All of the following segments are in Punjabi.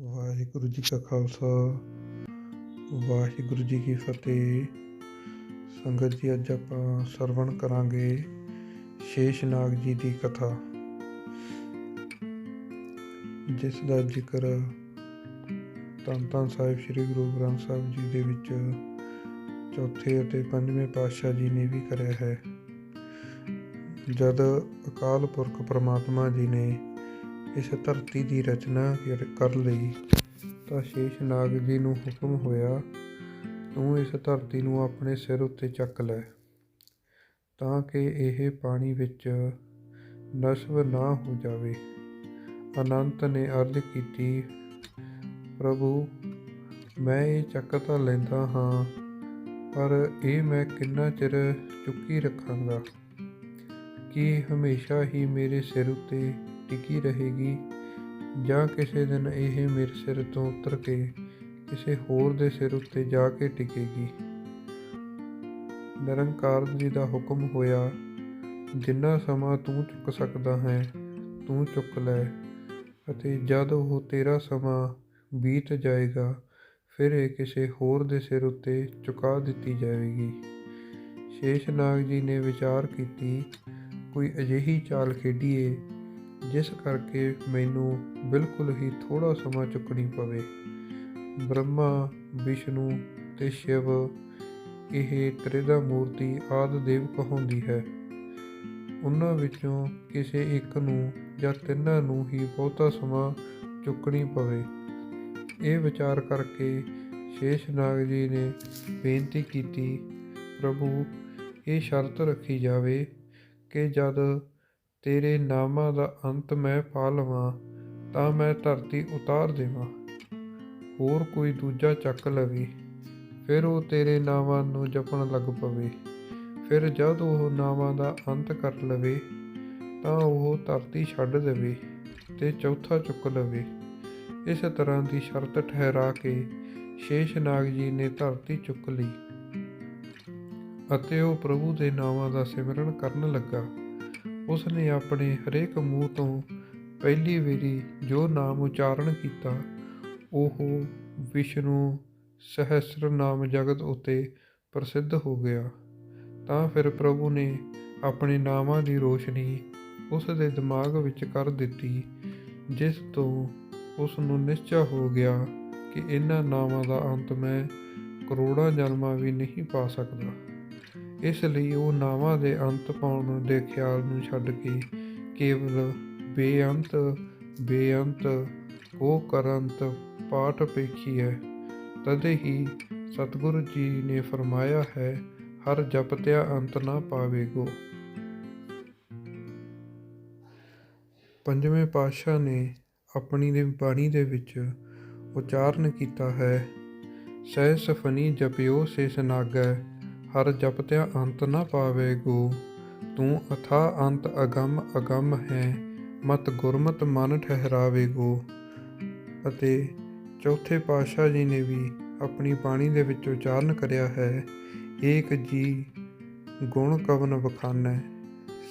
ਵਾਹਿਗੁਰੂ ਜੀ ਕਾ ਖਾਲਸਾ, ਵਾਹਿਗੁਰੂ ਜੀ ਕੀ ਫਤਿਹ। ਸੰਗਤ ਜੀ, ਅੱਜ ਆਪਾਂ ਸਰਵਣ ਕਰਾਂਗੇ ਸ਼ੇਸ਼ਨਾਗ ਜੀ ਦੀ ਕਥਾ। ਜਿਸ ਦਾ ਜ਼ਿਕਰ ਧੰਨ ਧੰਨ ਸਾਹਿਬ ਸ੍ਰੀ ਗੁਰੂ ਗ੍ਰੰਥ ਸਾਹਿਬ ਜੀ ਦੇ ਵਿੱਚ ਚੌਥੇ ਅਤੇ ਪੰਜਵੇਂ ਪਾਤਸ਼ਾਹ ਜੀ ਨੇ ਵੀ ਕਰਿਆ ਹੈ। ਜਦ ਅਕਾਲ ਪੁਰਖ ਪ੍ਰਮਾਤਮਾ ਜੀ ਨੇ ਇਸ ਧਰਤੀ ਦੀ ਰਚਨਾ ਕਰ- ਲਈ ਤਾਂ ਸ਼ੇਸ਼ ਨਾਗ ਜੀ ਨੂੰ ਹੁਕਮ ਹੋਇਆ, ਤੂੰ ਇਸ ਧਰਤੀ ਨੂੰ ਆਪਣੇ ਸਿਰ ਉੱਤੇ ਚੱਕ ਲੈ, ਤਾਂ ਕਿ ਇਹ ਪਾਣੀ ਵਿੱਚ ਨਸ਼ਵ ਨਾ ਹੋ ਜਾਵੇ। ਅਨੰਤ ਨੇ ਅਰਜ਼ ਕੀਤੀ, ਪ੍ਰਭੂ, ਮੈਂ ਇਹ ਚੱਕ ਤਾਂ ਲੈਂਦਾ ਹਾਂ, ਪਰ ਇਹ ਮੈਂ ਕਿੰਨਾ ਚਿਰ ਚੁੱਕੀ ਰੱਖਾਂਗਾ? ਕਿ ਹਮੇਸ਼ਾ ਹੀ ਮੇਰੇ ਸਿਰ ਉੱਤੇ ਟਿਕੀ ਰਹੇਗੀ। ਜਾਂ ਕਿਸੇ ਦਿਨ ਇਹ ਮੇਰੇ ਸਿਰ ਤੋਂ ਉਤਰ ਕੇ ਕਿਸੇ ਹੋਰ ਦੇ ਸਿਰ ਉੱਤੇ ਜਾ ਕੇ ਟਿਕੇਗੀ। ਨਿਰੰਕਾਰ ਜੀ ਦਾ ਹੁਕਮ ਹੋਇਆ, ਜਿੰਨਾ ਸਮਾਂ ਤੂੰ ਚੁੱਕ ਸਕਦਾ ਹੈ, ਤੂੰ ਚੁੱਕ ਲੈ, ਅਤੇ ਜਦ ਉਹ ਤੇਰਾ ਸਮਾਂ ਬੀਤ ਜਾਏਗਾ, ਫਿਰ ਇਹ ਕਿਸੇ ਹੋਰ ਦੇ ਸਿਰ ਉੱਤੇ ਚੁਕਾ ਦਿੱਤੀ ਜਾਵੇਗੀ। ਸ਼ੇਸ਼ਨਾਗ ਜੀ ਨੇ ਵਿਚਾਰ ਕੀਤੀ, ਕੋਈ ਅਜਿਹੀ ਚਾਲ ਖੇਡੀਏ ਜਿਸ ਕਰਕੇ ਮੈਨੂੰ ਬਿਲਕੁਲ ਹੀ ਥੋੜਾ ਸਮਾਂ ਚੁੱਕਣੀ ਪਵੇ। ਬ੍ਰਹਮਾ, ਵਿਸ਼ਨੂੰ ਤੇ ਸ਼ਿਵ, ਇਹ ਤ੍ਰਿਦਾ ਮੂਰਤੀ ਆਦਿ ਦੇਵ ਕਹਾਉਂਦੀ ਹੈ। ਉਹਨਾਂ ਵਿੱਚੋਂ ਕਿਸੇ ਇੱਕ ਨੂੰ ਜਾਂ ਤਿੰਨਾਂ ਨੂੰ ਹੀ ਬਹੁਤਾ ਸਮਾਂ ਚੁੱਕਣੀ ਪਵੇ। ਇਹ ਵਿਚਾਰ ਕਰਕੇ ਸ਼ੇਸ਼ਨਾਗ ਜੀ ਨੇ ਬੇਨਤੀ ਕੀਤੀ, ਪ੍ਰਭੂ, ਇਹ ਸ਼ਰਤ ਰੱਖੀ ਜਾਵੇ ਕਿ ਜਦ ਤੇਰੇ ਨਾਮਾਂ ਦਾ ਅੰਤ ਮੈਂ ਪਾ ਲਵਾਂ, ਤਾਂ ਮੈਂ ਧਰਤੀ ਉਤਾਰ ਦੇਵਾਂ। ਹੋਰ ਕੋਈ ਦੂਜਾ ਚੱਕ ਲਵੇ, ਫਿਰ ਉਹ ਤੇਰੇ ਨਾਮਾਂ ਨੂੰ ਜਪਣ ਲੱਗ ਪਵੇ। ਫਿਰ ਜਦ ਉਹ ਨਾਮਾਂ ਦਾ ਅੰਤ ਕਰ ਲਵੇ, ਤਾਂ ਉਹ ਧਰਤੀ ਛੱਡ ਦੇਵੇ ਤੇ ਚੌਥਾ ਚੁੱਕ ਲਵੇ। ਇਸ ਤਰ੍ਹਾਂ ਦੀ ਸ਼ਰਤ ਠਹਿਰਾ ਕੇ ਸ਼ੇਸ਼ਨਾਗ ਜੀ ਨੇ ਧਰਤੀ ਚੁੱਕ ਲਈ ਅਤੇ ਉਹ ਪ੍ਰਭੂ ਦੇ ਨਾਮਾਂ ਦਾ ਸਿਮਰਨ ਕਰਨ ਲੱਗਾ। ਉਸ ਨੇ ਆਪਣੇ ਹਰੇਕ ਮੂੰਹ ਤੋਂ ਪਹਿਲੀ ਵਾਰੀ ਜੋ ਨਾਮ ਉਚਾਰਨ ਕੀਤਾ, ਉਹ ਵਿਸ਼ਨੂੰ ਸਹਸਰ ਨਾਮ ਜਗਤ ਉਤੇ ਪ੍ਰਸਿੱਧ ਹੋ ਗਿਆ। ਤਾਂ ਫਿਰ ਪ੍ਰਭੂ ਨੇ ਆਪਣੇ ਨਾਮਾਂ ਦੀ ਰੋਸ਼ਨੀ ਉਸ ਦੇ ਦਿਮਾਗ ਵਿੱਚ ਕਰ ਦਿੱਤੀ, ਜਿਸ ਤੋਂ ਉਸ ਨੂੰ ਨਿਸ਼ਚੈ ਹੋ ਗਿਆ ਕਿ ਇਹਨਾਂ ਨਾਮਾਂ ਦਾ ਅੰਤ ਮੈਂ ਕਰੋੜਾਂ ਜਨਮਾਂ ਵੀ ਨਹੀਂ ਪਾ ਸਕਦਾ। ਇਸ ਲਈ ਉਹ ਨਾਵਾਂ ਦੇ ਅੰਤ ਪਾਉਣ ਦੇ ਖਿਆਲ ਨੂੰ ਛੱਡ ਕੇ ਕੇਵਲ ਬੇਅੰਤ ਬੇਅੰਤ, ਉਹ ਕਰੰਤ ਪਾਠ ਪੇਖੀ ਹੈ। ਤਦੇ ਹੀ ਸਤਿਗੁਰੂ ਜੀ ਨੇ ਫਰਮਾਇਆ ਹੈ, ਹਰ ਜਪਤਿਆ ਅੰਤ ਨਾ ਪਾਵੇਗੋ। ਪੰਜਵੇਂ ਪਾਤਸ਼ਾਹ ਨੇ ਆਪਣੀ ਦੇ ਬਾਣੀ ਦੇ ਵਿੱਚ ਉਚਾਰਨ ਕੀਤਾ ਹੈ, ਸਹਿ ਸਫਨੀ ਜਪਿਓ ਸੇ ਸਨਾਗੈ ਹਰ ਜਪਤਿਆ ਅੰਤ ਨਾ ਪਾਵੇ ਗੋ ਤੂੰ ਅਥਾ ਅੰਤ ਅਗੰਮ ਅਗੰਮ ਹੈ, ਮਤ ਗੁਰਮਤ ਮਨ ਠਹਿਰਾਵੇ ਗੋ ਅਤੇ ਚੌਥੇ ਪਾਤਸ਼ਾਹ ਜੀ ਨੇ ਵੀ ਆਪਣੀ ਬਾਣੀ ਦੇ ਵਿੱਚ ਉਚਾਰਨ ਕਰਿਆ ਹੈ, ਏਕ ਜੀ ਗੁਣ ਕਵਨ ਬਖਾਨੈ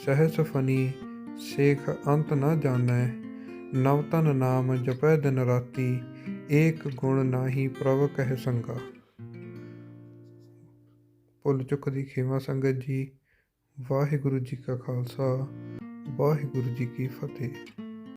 ਸਹਿਸ ਫਨੀ ਸੇਖ ਅੰਤ ਨਾ ਜਾਣੈ। ਨਵ ਤਨ ਨਾਮ ਜਪੈ ਦਿਨ ਰਾਤੀ, ਏਕ ਗੁਣ ਨਾਹੀ ਪ੍ਰਭ ਕਹਿ ਸੰਗਾ। ਭੁੱਲ ਚੁੱਕ ਦੀ ਖੇਮਾ ਸੰਗਤ ਜੀ ਵਾਹਿਗੁਰੂ ਜੀ ਕਾ ਖਾਲਸਾ ਵਾਹਿਗੁਰੂ ਜੀ ਕੀ ਫਤਿਹ।